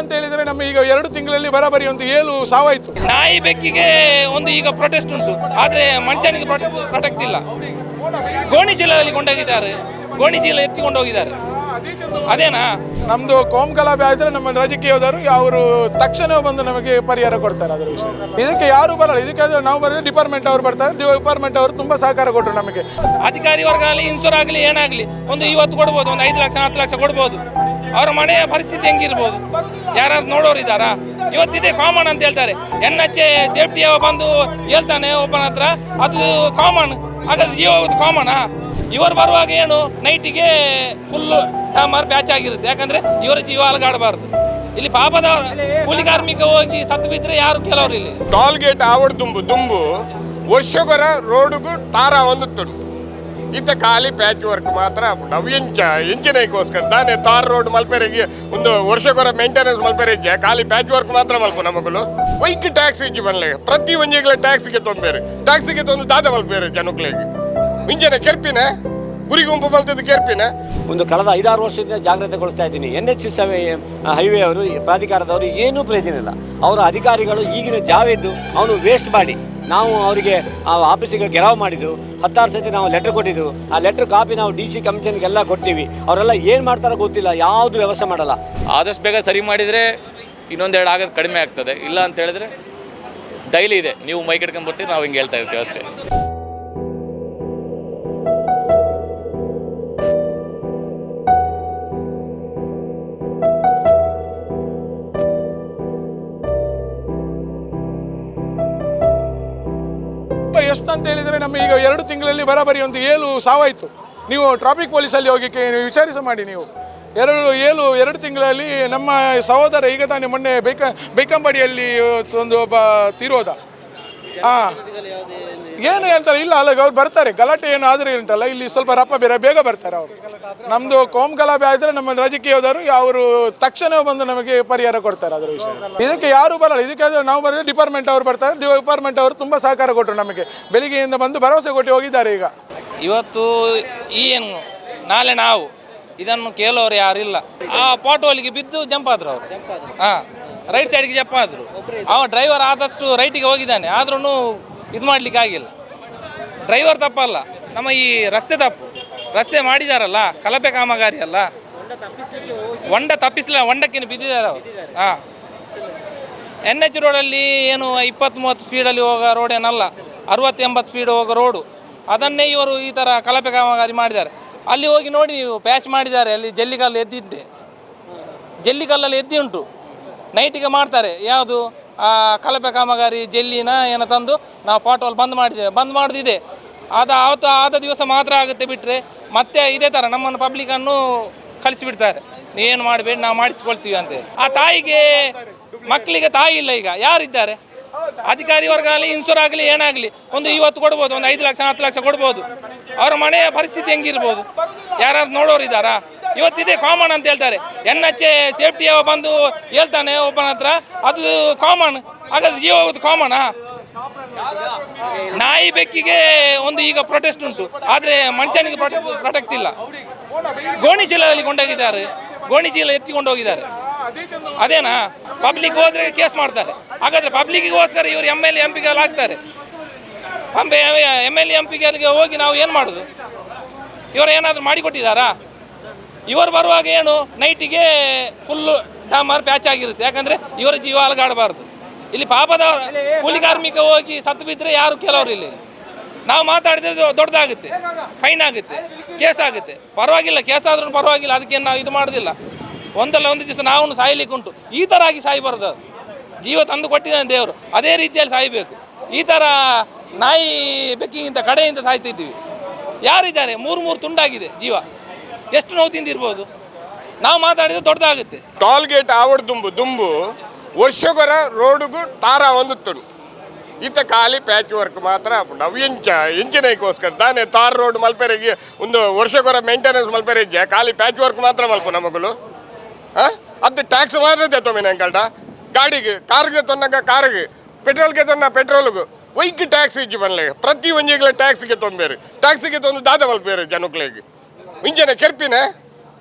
ಅಂತ ಹೇಳಿದ್ರೆ ನಮ್ಮ ಈಗ ಎರಡು ತಿಂಗಳಲ್ಲಿ ಬರಾಬರಿ ಒಂದು ಏಳು ಸಾವಾಯಿತು. ನಾಯಿ ಬೆಕ್ಕಿಗೆ ಒಂದು ಈಗ ಪ್ರೊಟೆಸ್ಟ್ ಉಂಟು. ಆದರೆ ಮನುಷ್ಯನಿಗೆ ಪ್ರೊಟೆಕ್ಟ್ ಇಲ್ಲ. ಗೋಣಿ ಚೀಲದಲ್ಲಿ ಕೊಂಡೋಗಿದ್ದಾರೆ ಗೋಣಿ ಚೀಲ ಎತ್ತಿಕೊಂಡು ಹೋಗಿದ್ದಾರೆ ಅದೇನಾ? ನಮ್ದು ಕೋಮ್ ಗಲಾಭೆ ಆದ್ರೆ ನಮ್ಮ ರಾಜಕೀಯದವರು ಅವರು ತಕ್ಷಣ ಬಂದು ನಮಗೆ ಪರಿಹಾರ ಕೊಡ್ತಾರೆ ಅದರ ವಿಷಯ. ಇದಕ್ಕೆ ಯಾರು ಬರಲ್ಲ. ಇದಕ್ಕೆ ನಾವು ಬರೋದು ಡಿಪಾರ್ಟ್ಮೆಂಟ್ ಅವರು ಬರ್ತಾರೆ. ಡಿಪಾರ್ಟ್ಮೆಂಟ್ ಅವರು ತುಂಬಾ ಸಹಕಾರ ಕೊಟ್ಟರು ನಮಗೆ. ಅಧಿಕಾರಿ ವರ್ಗ ಆಗಲಿ ಇನ್ಸೂರ್ ಆಗಲಿ ಏನಾಗಲಿ ಒಂದು ಇವತ್ತು ಕೊಡ್ಬೋದು ಒಂದು ಐದು ಲಕ್ಷ ಹತ್ತು ಲಕ್ಷ ಕೊಡ್ಬೋದು. ಅವರ ಮನೆಯ ಪರಿಸ್ಥಿತಿ ಹೆಂಗಿರ್ಬೋದು? ಯಾರಾದ್ರು ನೋಡೋರು ಇದ್ದಾರಾ? ಇವತ್ತಿದೆ ಕಾಮನ್ ಅಂತ ಹೇಳ್ತಾರೆ. ಎನ್ ಎಚ್ ಸೇಫ್ಟಿ ಬಂದು ಹೇಳ್ತಾನೆ ಒಬ್ಬನ ಹತ್ರ. ಅದು ಕಾಮನ್. ಹಾಗಾದ್ರೆ ಹೋಗೋದು ಕಾಮನಾ? ಇವರು ಬರುವಾಗ ಏನು? ನೈಟಿಗೆ ಫುಲ್ ಟಾಮರ್ ಬ್ಯಾಚ್ ಆಗಿರುತ್ತೆ. ಯಾಕಂದ್ರೆ ಇವರ ಜೀವ ಅಲಗಾಡಬಾರ್ದು. ಇಲ್ಲಿ ಪಾಪದ ಕೂಲಿ ಕಾರ್ಮಿಕ ಹೋಗಿ ಸತ್ತು ಬಿದ್ರೆ ಯಾರು ಕೆಲವರು ಇಲ್ಲಿ? ಟೋಲ್ ಗೇಟ್ ಆವಡ್ ತುಂಬು ತುಂಬು ವರ್ಷಗೊರ ರೋಡ್ಗೂ ತಾರ ಒಂದುತ್ತುಂಡು ಇತ್ತ ಖಾಲಿ ಪ್ಯಾಚ್ ವರ್ಕ್ ಮಾತ್ರ ನಾವು ಇಂಚ ಎಂಚಿನೈಕೋಸ್ಕರ ತಾನೇ ತಾರ್ ರೋಡ್ ಮಲ್ಪೆರೆಗೆ ಒಂದು ವರ್ಷಕ್ಕೊರ ಮೇಂಟೆನೆನ್ಸ್ ಮಲ್ಪೆರೆಜ್ಜೆ ಖಾಲಿ ಪ್ಯಾಚ್ ವರ್ಕ್ ಮಾತ್ರ ಮಲ್ಪ ನಮಗಲು ವೈಕ್ ಟ್ಯಾಕ್ಸ್ ಇಜ್ಜಿ ಬನ್ಲೆ ಪ್ರತಿ ಒಂಜಿಗಳ ಟ್ಯಾಕ್ಸ್ಗೆ ತೊಂಬೇರೆ. ಟ್ಯಾಕ್ಸಿಗೆ ತೊಂದು ದಾದ ಮಲ್ಪೇರೆ ಜನಕ್ಲೆಗೆ. ಮಿಂಚನೆ ಕೆರ್ಪಿನ, ಗುರಿ ಗುಂಪು ಬಲ್ತದ ಕೆರ್ಪಿನ. ಒಂದು ಕಳೆದ ಐದಾರು ವರ್ಷದಿಂದ ಜಾಗ್ರತೆಗೊಳಿಸ್ತಾ ಇದ್ದೀನಿ. ಎನ್ ಎಚ್ ಹೈವೇ ಅವರು, ಪ್ರಾಧಿಕಾರದವರು ಏನೂ ಪ್ರಯೋಜನ ಇಲ್ಲ. ಅವರ ಅಧಿಕಾರಿಗಳು ಈಗಿನ ಜಾವೇದ್ದು ಅವನು ವೇಸ್ಟ್ ಮಾಡಿ. ನಾವು ಅವರಿಗೆ, ಆ ಆಫೀಸಿಗೆ ಗೆರಾವ್ ಮಾಡಿದ್ದು, ಹತ್ತಾರು ಸತಿ ನಾವು ಲೆಟ್ರ್ ಕೊಟ್ಟಿದ್ದು. ಆ ಲೆಟ್ರ್ ಕಾಪಿ ನಾವು ಡಿ ಸಿ ಕಮಿಷನ್ಗೆಲ್ಲ ಕೊಡ್ತೀವಿ. ಅವರೆಲ್ಲ ಏನು ಮಾಡ್ತಾರೋ ಗೊತ್ತಿಲ್ಲ, ಯಾವುದು ವ್ಯವಸ್ಥೆ ಮಾಡಲ್ಲ. ಆದಷ್ಟು ಬೇಗ ಸರಿ ಮಾಡಿದರೆ ಇನ್ನೊಂದೆರಡು ಆಗೋದು ಕಡಿಮೆ ಆಗ್ತದೆ. ಇಲ್ಲ ಅಂತ ಹೇಳಿದ್ರೆ, ಡೈಲಿ ಇದೆ. ನೀವು ಮೈ ಕಟ್ಕೊಂಡು ಬರ್ತೀರಿ, ನಾವು ಹಿಂಗೆ ಹೇಳ್ತಾ ಇರ್ತೀವಿ ಅಷ್ಟೇ. ಎರಡು ತಿಂಗಳಲ್ಲಿ ಬರಾಬರಿ ಒಂದು ಏಳು ಸಾವಾಯಿತು. ನೀವು ಟ್ರಾಫಿಕ್ ಪೊಲೀಸಲ್ಲಿ ಹೋಗಿ ವಿಚಾರಿಸ ಮಾಡಿ ನೀವು. ಎರಡು, ಏಳು, ಎರಡು ತಿಂಗಳಲ್ಲಿ ನಮ್ಮ ಸಹೋದರ ಈಗ ತಾನೇ ಮೊನ್ನೆ ಬೇಕ, ಬೇಕಂಬಡಿಯಲ್ಲಿ ಒಂದು ಒಬ್ಬ ತಿರೋದ ಹಾಂ ಏನು ಹೇಳ್ತಾರೆ? ಇಲ್ಲ ಅಲ್ಲ ಅವ್ರು ಬರ್ತಾರೆ. ಗಲಾಟೆ ಏನು ಆದರೆ ಉಂಟಲ್ಲ ಇಲ್ಲಿ ಸ್ವಲ್ಪ ರಪ್ಪ ಬೇರೆ ಬೇಗ ಬರ್ತಾರೆ ಅವರು. ನಮ್ಮದು ಕೋಮ್ ಗಲಾಭೆ ಆದರೆ ನಮ್ಮ ರಾಜಕೀಯದವರು ಅವರು ತಕ್ಷಣ ಬಂದು ನಮಗೆ ಪರಿಹಾರ ಕೊಡ್ತಾರೆ ಅದರ ವಿಷಯ. ಇದಕ್ಕೆ ಯಾರು ಬರಲ್ಲ. ಇದಕ್ಕೆ ನಾವು ಬರೋದು ಡಿಪಾರ್ಟ್ಮೆಂಟ್ ಅವರು ಬರ್ತಾರೆ. ಡಿಪಾರ್ಟ್ಮೆಂಟ್ ಅವರು ತುಂಬ ಸಹಕಾರ ಕೊಟ್ಟರು ನಮಗೆ. ಬೆಳಿಗ್ಗೆಯಿಂದ ಬಂದು ಭರವಸೆ ಕೊಟ್ಟು ಹೋಗಿದ್ದಾರೆ ಈಗ. ಇವತ್ತು ಈ ಏನು ನಾಳೆ ನಾವು ಇದನ್ನು ಕೇಳೋರು ಯಾರಿಲ್ಲ. ಆ ಪಾಟೋಲಿಗೆ ಬಿದ್ದು ಜಂಪ್ ಆದ್ರು ಅವರು ಹಾಂ ರೈಟ್ ಸೈಡ್ಗೆ ಜಂಪ್ ಆದರು ಅವ ಡ್ರೈವರ್ ಆದಷ್ಟು ರೈಟಿಗೆ ಹೋಗಿದ್ದಾನೆ. ಆದ್ರೂ ಇದು ಮಾಡಲಿಕ್ಕೆ ಆಗಿಲ್ಲ. ಡ್ರೈವರ್ ತಪ್ಪಲ್ಲ ನಮ್ಮ ಈ ರಸ್ತೆ ತಪ್ಪು. ರಸ್ತೆ ಮಾಡಿದಾರಲ್ಲ ಕಲಪೆ ಕಾಮಗಾರಿ ಅಲ್ಲ. ಹೊಂಡ ತಪ್ಪಿಸಲಿಲ್ಲ ಹೊಂಡಕ್ಕೆ ಬಿದ್ದಿದ್ದಾರೆ ಅವರು. ಹಾಂ. ಎನ್ ಎಚ್ ರೋಡಲ್ಲಿ ಏನು ಇಪ್ಪತ್ತು ಮೂವತ್ತು ಸ್ಪೀಡಲ್ಲಿ ಹೋಗೋ ರೋಡ್ ಏನಲ್ಲ ಅರವತ್ತು ಎಂಬತ್ತು ಸ್ಪೀಡ್ ಹೋಗೋ ರೋಡು ಅದನ್ನೇ ಇವರು ಈ ಥರ ಕಲಪೆ ಕಾಮಗಾರಿ ಮಾಡಿದ್ದಾರೆ. ಅಲ್ಲಿ ಹೋಗಿ ನೋಡಿ ನೀವು ಪ್ಯಾಚ್ ಮಾಡಿದ್ದಾರೆ, ಅಲ್ಲಿ ಜಲ್ಲಿಕಲ್ಲು ಎದ್ದಿದ್ದೆ. ಜಲ್ಲಿಕಲ್ಲಲ್ಲಿ ಎದ್ದಿ ಉಂಟು. ನೈಟಿಗೆ ಮಾಡ್ತಾರೆ. ಯಾವುದು? ಆ ಕಲಪೆ ಕಾಮಗಾರಿ ಜೆಲ್ಲಿನ ಏನೋ ತಂದು ನಾವು ಪಾಟೋಲ್ ಬಂದ್ ಮಾಡಿದ್ದೇವೆ. ಬಂದ್ ಮಾಡೋದಿದೆ. ಅದು ಆವತ್ತು ಆದ ದಿವಸ ಮಾತ್ರ ಆಗುತ್ತೆ ಬಿಟ್ಟರೆ ಮತ್ತೆ ಇದೇ ಥರ ನಮ್ಮನ್ನು ಪಬ್ಲಿಕನ್ನು ಕಳಿಸಿಬಿಡ್ತಾರೆ. ನೀವೇನು ಮಾಡಬೇಡಿ, ನಾವು ಮಾಡಿಸ್ಕೊಳ್ತೀವಿ ಅಂತೇಳಿ ಆ ತಾಯಿಗೆ ಮಕ್ಕಳಿಗೆ ತಾಯಿ ಇಲ್ಲ ಈಗ. ಯಾರಿದ್ದಾರೆ? ಅಧಿಕಾರಿ ವರ್ಗ ಆಗಲಿ ಇನ್ಸೂರ್ ಆಗಲಿ, ಏನಾಗಲಿ, ಒಂದು ಇವತ್ತು ಕೊಡ್ಬೋದು, ಒಂದು ಐದು ಲಕ್ಷ, ಹತ್ತು ಲಕ್ಷ ಕೊಡ್ಬೋದು. ಅವರ ಮನೆಯ ಪರಿಸ್ಥಿತಿ ಹೆಂಗಿರ್ಬೋದು? ಯಾರಾದ್ರು ನೋಡೋರು ಇದ್ದಾರಾ? ಇವತ್ತಿದೆ ಕಾಮನ್ ಅಂತ ಹೇಳ್ತಾರೆ. ಎನ್ ಎಚ್ ಸೇಫ್ಟಿ ಬಂದು ಹೇಳ್ತಾನೆ ಒಬ್ಬನ ಹತ್ರ, ಅದು ಕಾಮನ್ ಹಾಗಾದ್ರೆ ಜೀವ ಹೋಗೋದು ಕಾಮನಾ ನಾಯಿ ಬೆಕ್ಕಿಗೆ ಒಂದು ಈಗ ಪ್ರೊಟೆಸ್ಟ್ ಉಂಟು. ಆದರೆ ಮನುಷ್ಯನಿಗೆ ಪ್ರೊಟೆಕ್ಟ್ ಪ್ರೊಟೆಕ್ಟ್ ಇಲ್ಲ. ಗೋಣಿ ಚೀಲದಲ್ಲಿ ಕೊಂಡೋಗಿದ್ದಾರೆ ಗೋಣಿ ಚೀಲ ಎತ್ತಿಕೊಂಡು ಹೋಗಿದ್ದಾರೆ ಅದೇನಾ? ಪಬ್ಲಿಕ್ ಹೋದ್ರೆ ಕೇಸ್ ಮಾಡ್ತಾರೆ. ಹಾಗಾದ್ರೆ ಪಬ್ಲಿಕ್ಗೋಸ್ಕರ ಇವರು ಎಂ ಎಲ್ ಎಂ ಪಿಗೆಲ್ಲ ಹಾಕ್ತಾರೆ ಎಂ ಎಲ್ ಎಂ ಪಿಗಳಿಗೆ ಹೋಗಿ ನಾವು ಏನು ಮಾಡೋದು? ಇವರು ಏನಾದರೂ ಮಾಡಿಕೊಟ್ಟಿದ್ದಾರಾ ಇವರು ಬರುವಾಗ ಏನು ನೈಟಿಗೆ ಫುಲ್ಲು ಡಾಮರ್ ಪ್ಯಾಚ್ ಆಗಿರುತ್ತೆ. ಯಾಕಂದರೆ ಇವರ ಜೀವ ಅಲಗಾಡಬಾರ್ದು. ಇಲ್ಲಿ ಪಾಪದ ಕೂಲಿ ಕಾರ್ಮಿಕ ಹೋಗಿ ಸತ್ತು ಬಿದ್ದರೆ ಯಾರು ಕೆಲವರು ಇಲ್ಲಿ ನಾವು ಮಾತಾಡಿದ್ರೆ ದೊಡ್ಡದಾಗುತ್ತೆ. ಫೈನ್ ಆಗುತ್ತೆ. ಕೇಸ್ ಆಗುತ್ತೆ. ಪರವಾಗಿಲ್ಲ ಕೇಸ್ ಆದ್ರೂ ಪರವಾಗಿಲ್ಲ. ಅದಕ್ಕೆ ನಾವು ಇದು ಮಾಡೋದಿಲ್ಲ. ಒಂದಲ್ಲ ಒಂದು ದಿವಸ ನಾವು ಸಾಯ್ಲಿಕ್ಕೆ ಉಂಟು. ಈ ಥರ ಆಗಿ ಸಾಯಬಾರ್ದು ಜೀವ ತಂದು ಕೊಟ್ಟಿದ್ದಾನೆ ದೇವರು. ಅದೇ ರೀತಿಯಲ್ಲಿ ಸಾಯಬೇಕು. ಈ ಥರ ನಾಯಿ ಬೆಕ್ಕಿಗಿಂತ ಕಡೆಯಿಂದ ಸಾಯ್ತಿದ್ದೀವಿ ಯಾರಿದ್ದಾರೆ? ಮೂರು ಮೂರು ತುಂಡಾಗಿದೆ ಜೀವ. ಎಷ್ಟು ನೋವು ತಿಂದಿರ್ಬೋದು? ನಾವು ಮಾತಾಡಿದ್ರೆ ದೊಡ್ಡದಾಗುತ್ತೆ. ಟೋಲ್ ಗೇಟ್ ಆವಡ್ ದುಂಬು ದುಂಬು, ವರ್ಷಗೊರ ರೋಡ್ಗೂ ತಾರ ಒಂದು ತುಂಡು ಈತ ಖಾಲಿ ಪ್ಯಾಚ್ ವರ್ಕ್ ಮಾತ್ರ ನಾವು ಎಂಚ, ಎಂಚಿನೈಕೋಸ್ಕರ ತಾನೇ ತಾರ್ ರೋಡ್ ಮಲ್ಪೆರೆಗೆ ಒಂದು ವರ್ಷಗೊರ ಮೇಂಟೆನೆನ್ಸ್ ಮಲ್ಪೆರೆ ಖಾಲಿ ಪ್ಯಾಚ್ ವರ್ಕ್ ಮಾತ್ರ ಮಲ್ಪ ನಮಗಲು. ಅದು ಟ್ಯಾಕ್ಸ್ ಬಾರದೆ ತೆತ್ತೊಮ್ಮೆ ಕಲ್ಟ ಗಾಡಿಗೆ, ಕಾರ್ಗೆ ತೊನ್ನಗ ಕಾರ್ಗೆ ಪೆಟ್ರೋಲ್ಗೆ ತೊನ್ನ ಪೆಟ್ರೋಲ್ಗೆ ವೈಕ್ ಟ್ಯಾಕ್ಸ್ ಇಜ್ಜಿ ಬನ್ಲೆ ಪ್ರತಿ ಒಂಜಿಗಳ ಟ್ಯಾಕ್ಸ್ಗೆ ತೊಂಬೇರೆ ಟ್ಯಾಕ್ಸ್ಗೆ ತೊಂದು ದಾದ ಮಲ್ಪೇರೆ ಜನಕ್ಲೆಗೆ. ಮುಂಚೆನೆ ಕೆರ್ಪಿನ,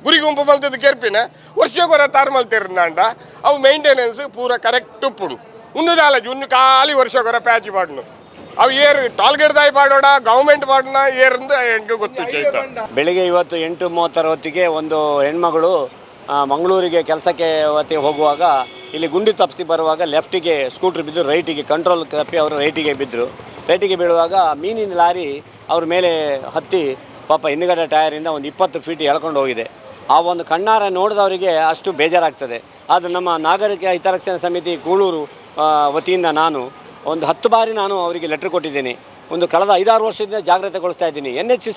ಗುರಿ ಗುಂಪು ಬಲ್ತದ ಕೆರ್ಪಿನ, ವರ್ಷಕ್ಕೊರ ತಾರ್ ಮಲ್ತಿರಂದಾಂಡ ಅವು ಮೇಂಟೆನೆನ್ಸ್ ಪೂರ ಕರೆಕ್ಟ್ ಉಪ್ಪುಡು ಉನ್ನು ದಾಲಜಿ ಉನ್ನು ಖಾಲಿ ವರ್ಷಕ್ಕೊರ ಪ್ಯಾಚ್ ಪಾಡ್ನು ಅವು ಏರ್ ಟಾಲ್ಗೇಟ್ ದಾಯಿ ಪಾಡೋಡ ಗೌರ್ಮೆಂಟ್ ಮಾಡೋಣ ಏರಂದು ಹೆಂಗೆ ಗೊತ್ತು ಬೆಳಿಗ್ಗೆ ಇವತ್ತು ಎಂಟು ಮೂವತ್ತರ ಹೊತ್ತಿಗೆ ಒಂದು ಹೆಣ್ಮಗಳು ಮಂಗಳೂರಿಗೆ ಕೆಲಸಕ್ಕೆ ವತಿ ಹೋಗುವಾಗ ಇಲ್ಲಿ ಗುಂಡಿ ತಪ್ಪಿಸಿ ಬರುವಾಗ ಲೆಫ್ಟಿಗೆ ಸ್ಕೂಟ್ರ್ ಬಿದ್ದು ರೈಟಿಗೆ ಕಂಟ್ರೋಲ್ ತಪ್ಪಿ ಅವರು ರೈಟಿಗೆ ಬಿದ್ದರು ರೈಟಿಗೆ ಬೀಳುವಾಗ ಮೀನಿನ ಲಾರಿ ಅವ್ರ ಮೇಲೆ ಹತ್ತಿ ಪಾಪ ಹಿಂದುಗಡೆ ಟಯರಿಂದ ಒಂದು ಇಪ್ಪತ್ತು ಫೀಟ್ ಎಳ್ಕೊಂಡು ಹೋಗಿದೆ. ಆ ಒಂದು ಕಣ್ಣಾರ ನೋಡಿದವರಿಗೆ ಅಷ್ಟು ಬೇಜಾರಾಗ್ತದೆ. ಆದರೆ ನಮ್ಮ ನಾಗರಿಕ ಹಿತರಕ್ಷಣಾ ಸಮಿತಿ ಕೂಳೂರು ವತಿಯಿಂದ ನಾನು ಒಂದು ಹತ್ತು ಬಾರಿ ನಾನು ಅವರಿಗೆ ಲೆಟ್ರ್ ಕೊಟ್ಟಿದ್ದೀನಿ. ಒಂದು ಕಳೆದ ಐದಾರು ವರ್ಷದಿಂದ ಜಾಗ್ರತೆಗೊಳಿಸ್ತಾ ಇದ್ದೀನಿ. ಎನ್ ಎಚ್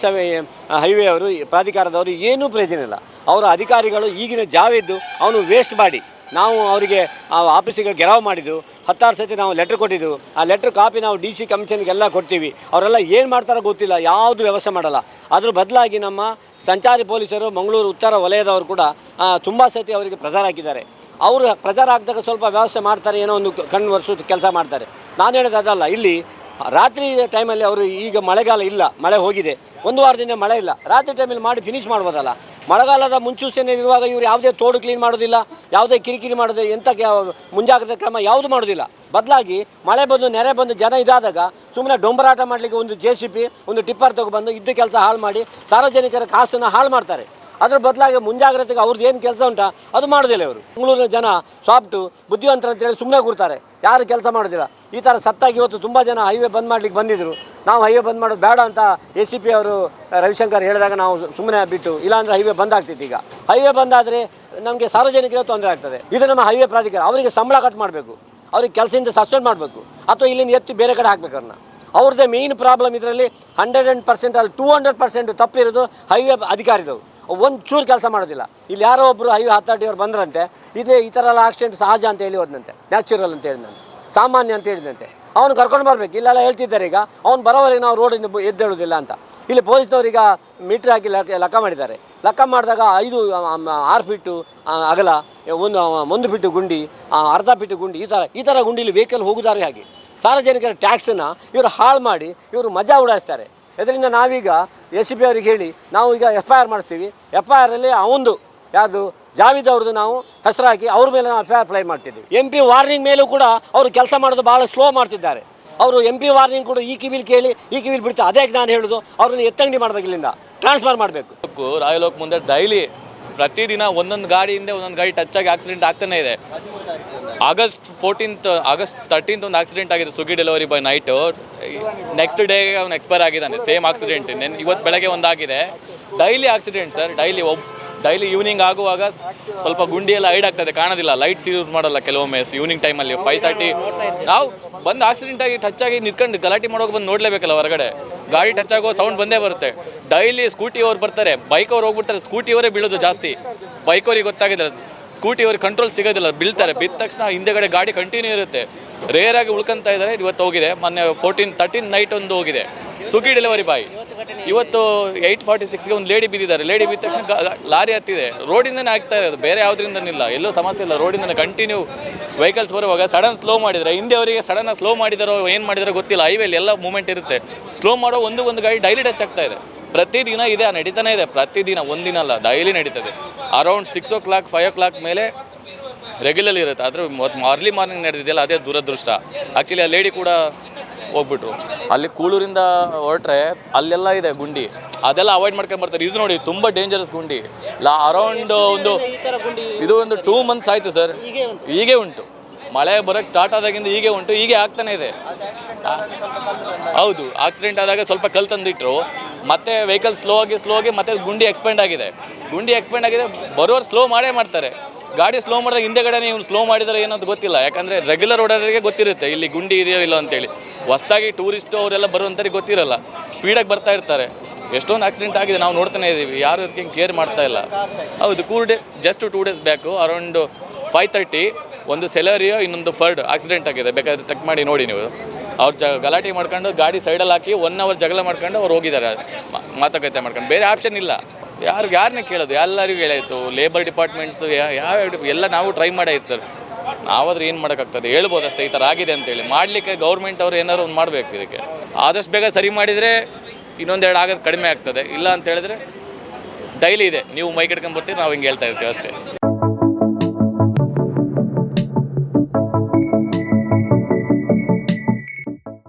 ಹೈವೇ ಅವರು, ಪ್ರಾಧಿಕಾರದವರು ಏನೂ ಪ್ರಯೋಜನ ಇಲ್ಲ. ಅವರ ಅಧಿಕಾರಿಗಳು ಈಗಿನ ಜಾವಿದ್ದು ಅವನು ವೇಸ್ಟ್ ಮಾಡಿ, ನಾವು ಅವರಿಗೆ ಆ ಆಫೀಸಿಗೆ ಗೆರಾವ್ ಮಾಡಿದ್ದು, ಹತ್ತಾರು ಸತಿ ನಾವು ಲೆಟ್ರ್ ಕೊಟ್ಟಿದ್ದು, ಆ ಲೆಟ್ರ್ ಕಾಪಿ ನಾವು ಡಿ ಸಿ ಕಮಿಷನ್ಗೆಲ್ಲ ಕೊಡ್ತೀವಿ. ಅವರೆಲ್ಲ ಏನು ಮಾಡ್ತಾರೋ ಗೊತ್ತಿಲ್ಲ, ಯಾವುದು ವ್ಯವಸ್ಥೆ ಮಾಡಲ್ಲ. ಅದ್ರ ಬದಲಾಗಿ ನಮ್ಮ ಸಂಚಾರಿ ಪೊಲೀಸರು ಮಂಗಳೂರು ಉತ್ತರ ವಲಯದವರು ಕೂಡ ತುಂಬ ಸತಿ ಅವರಿಗೆ ಪ್ರಚಾರ ಹಾಕಿದ್ದಾರೆ. ಅವರು ಪ್ರಚಾರ ಹಾಕಿದಾಗ ಸ್ವಲ್ಪ ವ್ಯವಸ್ಥೆ ಮಾಡ್ತಾರೆ, ಏನೋ ಒಂದು ಕಣ್ಣು ವರ್ಷದ ಕೆಲಸ ಮಾಡ್ತಾರೆ. ನಾನು ಹೇಳೋದು ಅದಲ್ಲ, ಇಲ್ಲಿ ರಾತ್ರಿ ಟೈಮಲ್ಲಿ ಅವರು ಈಗ ಮಳೆಗಾಲ ಇಲ್ಲ, ಮಳೆ ಹೋಗಿದೆ. ಒಂದು ವಾರದಿಂದ ಮಳೆ ಇಲ್ಲ. ರಾತ್ರಿ ಟೈಮಲ್ಲಿ ಮಾಡಿ ಫಿನಿಶ್ ಮಾಡ್ಬೋದಲ್ಲ. ಮಳೆಗಾಲದ ಮುಂಚೂಚನೆ ಇರುವಾಗ ಇವರು ಯಾವುದೇ ತೋಡು ಕ್ಲೀನ್ ಮಾಡೋದಿಲ್ಲ, ಯಾವುದೇ ಕಿರಿಕಿರಿ ಮಾಡೋದು ಎಂಥ ಮುಂಜಾಗ್ರತಾ ಕ್ರಮ ಯಾವುದು ಮಾಡೋದಿಲ್ಲ. ಬದಲಾಗಿ ಮಳೆ ಬಂದು, ನೆರೆ ಬಂದು ಜನ ಇದಾದಾಗ ಸುಮ್ಮನೆ ಡೊಂಬರಾಟ ಮಾಡಲಿಕ್ಕೆ ಒಂದು ಜೆ ಒಂದು ಟಿಪ್ಪರ್ ತಗೊಬಂದು ಇದ್ದ ಕೆಲಸ ಹಾಳು ಮಾಡಿ ಸಾರ್ವಜನಿಕರ ಕಾಸನ್ನು ಹಾಳು ಮಾಡ್ತಾರೆ. ಅದ್ರ ಬದಲಾಗಿ ಮುಂಜಾಗ್ರತೆಗೆ ಅವ್ರದ್ದು ಏನು ಕೆಲಸ ಉಂಟಾ, ಅದು ಮಾಡೋದಿಲ್ಲ ಇವರು. ಮಂಗಳೂರಿನ ಜನ ಸಾಫ್ಟು, ಬುದ್ಧಿವಂತರ ಅಂತೇಳಿ ಸುಮ್ಮನೆ ಕೂರ್ತಾರೆ. ಯಾರು ಕೆಲಸ ಮಾಡೋದಿಲ್ಲ. ಈ ಥರ ಸತ್ತಾಗಿ ಇವತ್ತು ತುಂಬ ಜನ ಹೈವೇ ಬಂದ್ ಮಾಡ್ಲಿಕ್ಕೆ ಬಂದಿದ್ರು. ನಾವು ಹೈವೇ ಬಂದ್ ಮಾಡೋದು ಬೇಡ ಅಂತ ಎ ಸಿ ಪಿ ಅವರು ರವಿಶಂಕರ್ ಹೇಳಿದಾಗ ನಾವು ಸುಮ್ಮನೆ ಬಿಟ್ಟು, ಇಲ್ಲಾಂದ್ರೆ ಹೈವೇ ಬಂದ್ ಆಗ್ತಿತ್ತು ಈಗ. ಹೈವೇ ಬಂದಾದರೆ ನಮಗೆ ಸಾರ್ವಜನಿಕರಿಗೆ ತೊಂದರೆ ಆಗ್ತದೆ. ಇದು ನಮ್ಮ ಹೈವೇ ಪ್ರಾಧಿಕಾರ, ಅವರಿಗೆ ಸಂಬಳ ಕಟ್ ಮಾಡಬೇಕು. ಅವ್ರಿಗೆ ಕೆಲಸದಿಂದ ಸಸ್ಪೆಂಡ್ ಮಾಡಬೇಕು. ಅಥವಾ ಇಲ್ಲಿಂದ ಎತ್ತಿ ಬೇರೆ ಕಡೆ ಹಾಕ್ಬೇಕು ಅವ್ರನ್ನ. ಅವ್ರದ್ದೇ ಮೇಯ್ನ್ ಪ್ರಾಬ್ಲಮ್ ಇದರಲ್ಲಿ ಹಂಡ್ರೆಡ್ ಆ್ಯಂಡ್ ಪರ್ಸೆಂಟ್ ಅಲ್ಲಿ ಟೂ ಹಂಡ್ರೆಡ್ ಪರ್ಸೆಂಟ್ ತಪ್ಪಿರೋದು ಹೈವೇ ಅಧಿಕಾರಿದವು ಒಂದು ಚೂರು ಕೆಲಸ ಮಾಡೋದಿಲ್ಲ. ಇಲ್ಲಿ ಯಾರೋ ಒಬ್ಬರು ಹೈವೇ ಅಥಾರಿಟಿ ಅವ್ರು ಬಂದ್ರಂತೆ, ಇದೇ ಈ ಥರ ಎಲ್ಲ ಆಕ್ಸಿಡೆಂಟ್ ಸಹಜ ಅಂತ ಹೇಳಿ ಹೋದಂತೆ ನ್ಯಾಚುರಲ್ ಅಂತ ಹೇಳಿದಂತೆ ಸಾಮಾನ್ಯ ಅಂತ ಹೇಳಿದಂತೆ ಅವನು ಕರ್ಕೊಂಡು ಬರಬೇಕು. ಇಲ್ಲೆಲ್ಲ ಹೇಳ್ತಿದ್ದಾರೆ ಈಗ, ಅವ್ನು ಬರೋವರೆಗೆ ನಾವು ರೋಡಿಂದ ಎದ್ದೇಳೋದಿಲ್ಲ ಅಂತ. ಇಲ್ಲಿ ಪೊಲೀಸ್ನವ್ರು ಈಗ ಮೀಟ್ರ್ ಹಾಕಿ ಲೆಕ್ಕ ಮಾಡಿದ್ದಾರೆ. ಲೆಕ್ಕ ಮಾಡಿದಾಗ ಐದು ಆರು ಫೀಟು ಅಗಲ, ಒಂದು ಒಂದು ಫೀಟು ಗುಂಡಿ ಅರ್ಧ ಫೀಟು ಗುಂಡಿ, ಈ ಥರ ಈ ಥರ ಗುಂಡಿಲಿ ವೆಹಿಕಲ್ ಹೋಗುದಾರೆ ಹಾಗೆ. ಸಾರ್ವಜನಿಕರ ಟ್ಯಾಕ್ಸನ್ನು ಇವರು ಹಾಳು ಮಾಡಿ, ಇವರು ಮಜಾ ಉಡಾಯಿಸ್ತಾರೆ. ಇದರಿಂದ ನಾವೀಗ ಎ ಸಿ ಪಿ ಅವ್ರಿಗೆ ಹೇಳಿ, ನಾವು ಈಗ ಎಫ್ ಐ ಆರ್ ಮಾಡ್ತೀವಿ. ಎಫ್ ಐ ಆರಲ್ಲಿ ಅವಂದು ಯಾವುದು, ಜಾವೀದ್ ಅವ್ರದ್ದು ನಾವು ಹೆಸರು ಹಾಕಿ ಅವ್ರ ಮೇಲೆ ನಾವು ಎಫ್ ಐ ಆರ್ ಅಪ್ಲೈ ಮಾಡ್ತಿದ್ದೀವಿ. ಎಂ ಪಿ ವಾರ್ನಿಂಗ್ ಮೇಲೂ ಕೂಡ ಅವರು ಕೆಲಸ ಮಾಡೋದು ಭಾಳ ಸ್ಲೋ ಮಾಡ್ತಿದ್ದಾರೆ. ಅವರು ಎಂ ಪಿ ವಾರ್ನಿಂಗ್ ಕೂಡ ಈ ಕಿವಿಲ್ ಕೇಳಿ, ಈ ಕಿವಿಲ್ ಬಿಡ್ತಾ ಅದೇ ನಾನು ಹೇಳೋದು, ಅವ್ರನ್ನ ಎತ್ತಂಗಡಿ ಮಾಡಬೇಕು ಇಲ್ಲಿಂದ ಟ್ರಾನ್ಸ್ಫರ್ ಮಾಡಬೇಕು. ಲೋಕು, ರಾಯಲೋಕ್ ಮುಂದೆ ಡೈಲಿ ಪ್ರತಿದಿನ ಒಂದೊಂದು ಗಾಡಿಯಿಂದ ಒಂದೊಂದು ಗಾಡಿ ಟಚ್ ಆಗಿ ಆಕ್ಸಿಡೆಂಟ್ ಆಗ್ತಾನೆ ಇದೆ. ಆಗಸ್ಟ್ ಫೋರ್ಟೀನ್ತ್ ಆಗಸ್ಟ್ ತರ್ಟೀನ್ತ್ ಒಂದು ಆಕ್ಸಿಡೆಂಟ್ ಆಗಿದೆ ಸುಗಿ delivery boy night next day ಅವ್ನು ಎಕ್ಸ್ಪೈರ್ ಆಗಿದ್ದಾನೆ ಸೇಮ್ ಆಕ್ಸಿಡೆಂಟ್ ನೆನ್ ಇವತ್ತು ಬೆಳಗ್ಗೆ ಒಂದಾಗಿದೆ. ಡೈಲಿ ಆಕ್ಸಿಡೆಂಟ್ ಸರ್ ಡೈಲಿ ಒಬ್ ಡೈಲಿ ಈವ್ನಿಂಗ್ ಆಗುವಾಗ ಸ್ವಲ್ಪ ಗುಂಡಿ ಎಲ್ಲ ಹೈಡ್ ಆಗ್ತದೆ, ಕಾಣೋದಿಲ್ಲ. ಲೈಟ್ಸ್ ಯೂಸ್ ಮಾಡಲ್ಲ ಕೆಲವೊಮ್ಮೆ ಈವ್ನಿಂಗ್ ಟೈಮಲ್ಲಿ ಫೈವ್ ತರ್ಟಿ ನಾವು ಬಂದು ಆಕ್ಸಿಡೆಂಟ್ ಆಗಿ ಟಚ್ ಆಗಿ ನಿಂತ್ಕೊಂಡು ಗಲಾಟೆ ಮಾಡೋಕೆ ಬಂದು ನೋಡಲೇಬೇಕಲ್ಲ ಹೊರಗಡೆ. ಗಾಡಿ ಟಚ್ ಆಗೋ ಸೌಂಡ್ ಬಂದೇ ಬರುತ್ತೆ. ಡೈಲಿ ಸ್ಕೂಟಿ ಅವ್ರು ಬರ್ತಾರೆ ಬೈಕ್ ಅವ್ರು ಹೋಗ್ಬಿಡ್ತಾರೆ ಸ್ಕೂಟಿ ಅವರೇ ಬೀಳೋದು ಜಾಸ್ತಿ. ಬೈಕ್ ಅವ್ರಿಗೆ ಗೊತ್ತಾಗಿದೆ ಸ್ಕೂಟಿ ಅವ್ರಿಗೆ ಕಂಟ್ರೋಲ್ ಸಿಗೋದಿಲ್ಲ, ಬೀಳ್ತಾರೆ. ಬಿದ್ದ ತಕ್ಷಣ ಹಿಂದೆಗಡೆ ಗಾಡಿ ಕಂಟಿನ್ಯೂ ಇರುತ್ತೆ. ರೇರ್ ಆಗಿ ಉಳ್ಕೊಂತ ಇದ್ದಾರೆ ಇವತ್ತು ಹೋಗಿದೆ. ಮೊನ್ನೆ ಫೋರ್ಟೀನ್ ತರ್ಟೀನ್ ನೈಟ್ ಒಂದು ಹೋಗಿದೆ. ಸುಗ್ಗಿ ಡೆಲಿವರಿ ಬಾಯ್ ಇವತ್ತು ಏಯ್ಟ್ ಫಾರ್ಟಿ ಸಿಕ್ಸ್ಗೆ ಒಂದು ಲೇಡಿ ಬಿದ್ದಿದ್ದಾರೆ. ಲೇಡಿ ಬಿದ್ದ ತಕ್ಷಣ ಲಾರಿ ಹತ್ತಿದೆ. ರೋಡಿಂದನೇ ಆಗ್ತಾ ಇರೋದು, ಬೇರೆ ಯಾವುದರಿಂದನಿಲ್ಲ. ಎಲ್ಲೂ ಸಮಸ್ಯೆ ಇಲ್ಲ. ರೋಡಿಂದನೇ ಕಂಟಿನ್ಯೂ ವೆಹಿಕಲ್ಸ್ ಬರುವಾಗ ಸಡನ್ ಸ್ಲೋ ಮಾಡಿದರೆ, ಹಿಂದೆ ಅವರಿಗೆ ಸಡನ್ ಸ್ಲೋ ಮಾಡಿದಾರೋ, ಏನು ಮಾಡಿದಾರೋ ಗೊತ್ತಿಲ್ಲ. ಹೈವೇಲಿ ಎಲ್ಲ ಮೂಮೆಂಟ್ ಇರುತ್ತೆ. ಸ್ಲೋ ಮಾಡೋ ಒಂದು ಒಂದು ಗಾಡಿ ಡೈಲಿ ಟಚ್ ಆಗ್ತಾ ಇದೆ. ಪ್ರತಿದಿನ ಇದೆ, ನಡೀತಾನೆ ಇದೆ. ಪ್ರತಿದಿನ ಒಂದಿನ ಅಲ್ಲ ಡೈಲಿ ನಡೀತದೆ. Around six o'clock five o'clock ಮೇಲೆ ರೆಗ್ಯುಲರ್ ಇರುತ್ತೆ. ಆದರೆ ಮತ್ತು ಅರ್ಲಿ ಮಾರ್ನಿಂಗ್ ನಡೆದಿದೆಯಲ್ಲ ಅದೇ ದುರದೃಷ್ಟ. ಆ್ಯಕ್ಚುಲಿ ಆ ಲೇಡಿ ಕೂಡ ಹೋಗ್ಬಿಟ್ರು. ಅಲ್ಲಿ ಕೂಳೂರಿಂದ ಹೊರಟ್ರೆ ಅಲ್ಲೆಲ್ಲ ಇದೆ ಗುಂಡಿ. ಅದೆಲ್ಲ ಅವಾಯ್ಡ್ ಮಾಡ್ಕೊಂಡು ಬರ್ತಾರೆ. ಇದು ನೋಡಿ ತುಂಬ ಡೇಂಜರಸ್ ಗುಂಡಿ. ಲಾ ಅರೌಂಡ್ ಒಂದು ಇದು ಒಂದು ಟೂ ಮಂತ್ಸ್ ಆಯಿತು ಸರ್ ಹೀಗೆ ಉಂಟು. ಮಳೆ ಬರೋಕ್ಕೆ ಸ್ಟಾರ್ಟ್ ಆದಾಗಿಂದ ಹೀಗೆ ಉಂಟು. ಹೀಗೆ ಆಗ್ತಾನೆ ಇದೆ. ಹೌದು ಆಕ್ಸಿಡೆಂಟ್ ಆದಾಗ ಸ್ವಲ್ಪ ಕಲ್ ತಂದಿಟ್ರು. ಮತ್ತೆ ವೆಹಿಕಲ್ ಸ್ಲೋ ಆಗಿ ಸ್ಲೋ ಆಗಿ ಮತ್ತೆ ಗುಂಡಿ ಎಕ್ಸ್ಪೆಂಡ್ ಆಗಿದೆ. ಗುಂಡಿ ಎಕ್ಸ್ಪೆಂಡ್ ಆಗಿದೆ, ಬರೋರು ಸ್ಲೋ ಮಾಡೇ ಮಾಡ್ತಾರೆ. ಗಾಡಿ ಸ್ಲೋ ಮಾಡಿದಾಗ ಹಿಂದೆಗಡೆ ಇವ್ನು ಸ್ಲೋ ಮಾಡಿದರೆ ಏನಂತ ಗೊತ್ತಿಲ್ಲ. ಯಾಕಂದರೆ ರೆಗ್ಯುಲರ್ ಓಡೋರಿಗೆ ಗೊತ್ತಿರುತ್ತೆ, ಇಲ್ಲಿ ಗುಂಡಿ ಇದೆಯೋ ಇಲ್ಲ ಅಂತೇಳಿ. ಹೊಸ್ದಾಗಿ ಟೂರಿಸ್ಟು ಅವರೆಲ್ಲ ಬರುವಂಥವ್ರಿಗೆ ಗೊತ್ತಿರಲ್ಲ. ಸ್ಪೀಡಾಗಿ ಬರ್ತಾ ಇರ್ತಾರೆ. ಎಷ್ಟೊಂದು ಆಕ್ಸಿಡೆಂಟ್ ಆಗಿದೆ, ನಾವು ನೋಡ್ತಾನೆ ಇದ್ದೀವಿ ಯಾರು ಅದಕ್ಕೆ ಕೇರ್ ಮಾಡ್ತಾ ಇಲ್ಲ. ಹೌದು ಕೂರ್ day just two days back around five thirty ಒಂದು ಸೆಲರಿಯೋ ಇನ್ನೊಂದು ಫರ್ಡ್ ಆಕ್ಸಿಡೆಂಟ್ ಆಗಿದೆ. ಬೇಕಾದ್ರೆ ಚೆಕ್ ಮಾಡಿ ನೋಡಿ ನೀವು. ಅವ್ರು ಜ ಗಲಾಟೆ ಮಾಡ್ಕೊಂಡು ಗಾಡಿ ಸೈಡಲ್ಲಿ ಹಾಕಿ ಒನ್ ಅವರ್ ಜಗಳ ಮಾಡ್ಕೊಂಡು ಅವ್ರು ಹೋಗಿದ್ದಾರೆ. ಮಾತುಕತೆ ಮಾಡ್ಕೊಂಡು. ಬೇರೆ ಆಪ್ಷನ್ ಇಲ್ಲ. ಯಾರು ಯಾರನ್ನೇ ಕೇಳೋದು? ಎಲ್ಲರಿಗೂ ಹೇಳಾಯಿತು. ಲೇಬರ್ ಡಿಪಾರ್ಟ್ಮೆಂಟ್ಸು ಯಾವ ಎಲ್ಲ ನಾವು ಟ್ರೈ ಮಾಡಾಯ್ತು ಸರ್ ನಾವಾದ್ರೆ ಏನು ಮಾಡೋಕ್ಕಾಗ್ತದೆ? ಹೇಳ್ಬೋದು ಅಷ್ಟೇ. ಈ ಥರ ಆಗಿದೆ ಅಂತೇಳಿ ಮಾಡಲಿಕ್ಕೆ ಗೌರ್ಮೆಂಟ್ ಅವರು ಏನಾದ್ರು ಒಂದು ಮಾಡಬೇಕು ಇದಕ್ಕೆ. ಆದಷ್ಟು ಬೇಗ ಸರಿ ಮಾಡಿದರೆ ಇನ್ನೊಂದೆರಡು ಆಗೋದು ಕಡಿಮೆ ಆಗ್ತದೆ. ಇಲ್ಲ ಅಂತ ಹೇಳಿದ್ರೆ ಡೈಲಿ ಇದೆ. ನೀವು ಮೈ ಕಿಡ್ಕೊಂಡು ಬರ್ತೀರಿ, ನಾವು ಹಿಂಗೆ ಹೇಳ್ತಾ ಇರ್ತೀವಿ ಅಷ್ಟೇ.